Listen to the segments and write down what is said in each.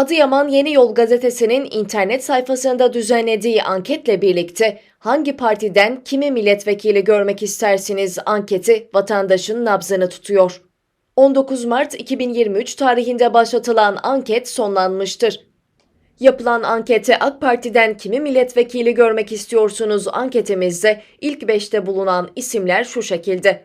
Adıyaman Yeni Yol gazetesinin internet sayfasında düzenlediği anketle birlikte hangi partiden kimi milletvekili görmek istersiniz anketi vatandaşın nabzını tutuyor. 19 Mart 2023 tarihinde başlatılan anket sonlanmıştır. Yapılan ankete AK Parti'den kimi milletvekili görmek istiyorsunuz anketimizde ilk 5'te bulunan isimler şu şekilde.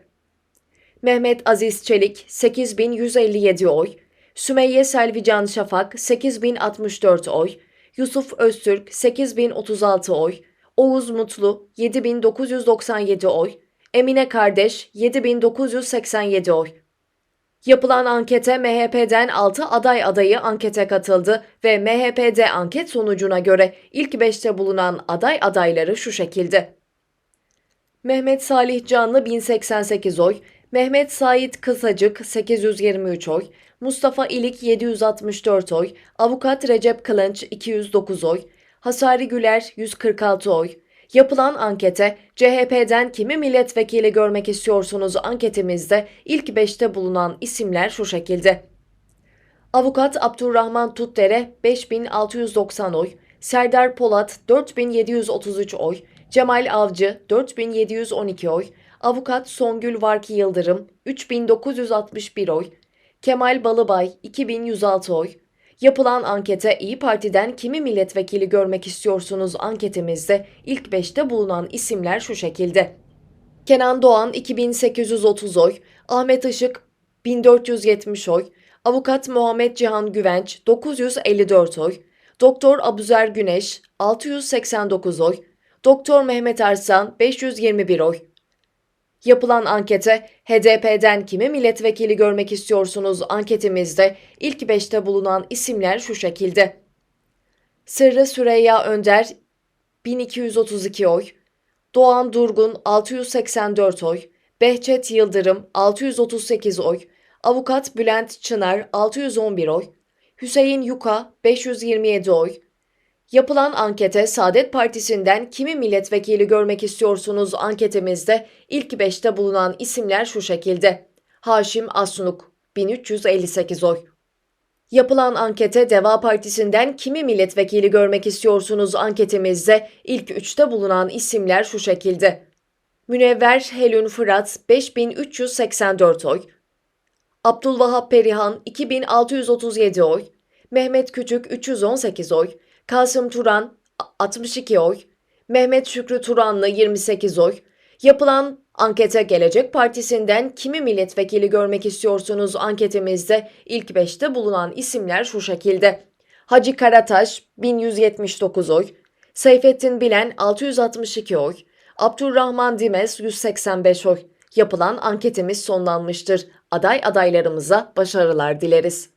Mehmet Aziz Çelik 8157 oy, Sümeyye Selvican Şafak 8064 oy, Yusuf Öztürk 8036 oy, Oğuz Mutlu 7997 oy, Emine Kardeş 7987 oy. Yapılan ankete MHP'den 6 aday adayı ankete katıldı ve MHP'de anket sonucuna göre ilk 5'te bulunan aday adayları şu şekilde. Mehmet Salih Canlı 1088 oy, Mehmet Sait Kısacık 823 oy, Mustafa İlik 764 oy, Avukat Recep Kılınç 209 oy, Hasari Güler 146 oy. Yapılan ankete CHP'den kimi milletvekili görmek istiyorsunuz anketimizde ilk 5'te bulunan isimler şu şekilde. Avukat Abdurrahman Tutdere 5690 oy, Serdar Polat 4733 oy, Cemal Avcı 4712 oy, Avukat Songül Varki Yıldırım 3961 oy, Kemal Balıbay 2106 oy. Yapılan ankete İyi Parti'den kimi milletvekili görmek istiyorsunuz anketimizde ilk 5'te bulunan isimler şu şekilde. Kenan Doğan 2830 oy, Ahmet Işık 1470 oy, Avukat Muhammed Cihan Güvenç 954 oy, Doktor Abuzer Güneş 689 oy, Doktor Mehmet Arslan 521 oy. Yapılan ankete HDP'den kimi milletvekili görmek istiyorsunuz anketimizde ilk 5'te bulunan isimler şu şekilde. Sırrı Süreyya Önder 1232 oy, Doğan Durgun 684 oy, Behçet Yıldırım 638 oy, Avukat Bülent Çınar 611 oy, Hüseyin Yuka 527 oy. Yapılan ankete Saadet Partisi'nden kimi milletvekili görmek istiyorsunuz anketimizde ilk 5'te bulunan isimler şu şekilde. Haşim Asnuk 1358 oy. Yapılan ankete Deva Partisi'nden kimi milletvekili görmek istiyorsunuz anketimizde ilk 3'te bulunan isimler şu şekilde. Münevver Helün Fırat 5384 oy. Abdülvahap Perihan 2637 oy. Mehmet Küçük 318 oy. Kasım Turan 62 oy. Mehmet Şükrü Turanlı 28 oy. Yapılan ankete Gelecek Partisi'nden kimi milletvekili görmek istiyorsunuz anketimizde ilk 5'te bulunan isimler şu şekilde. Hacı Karataş 1179 oy. Seyfettin Bilen 662 oy. Abdurrahman Dimes 185 oy. Yapılan anketimiz sonlanmıştır. Aday adaylarımıza başarılar dileriz.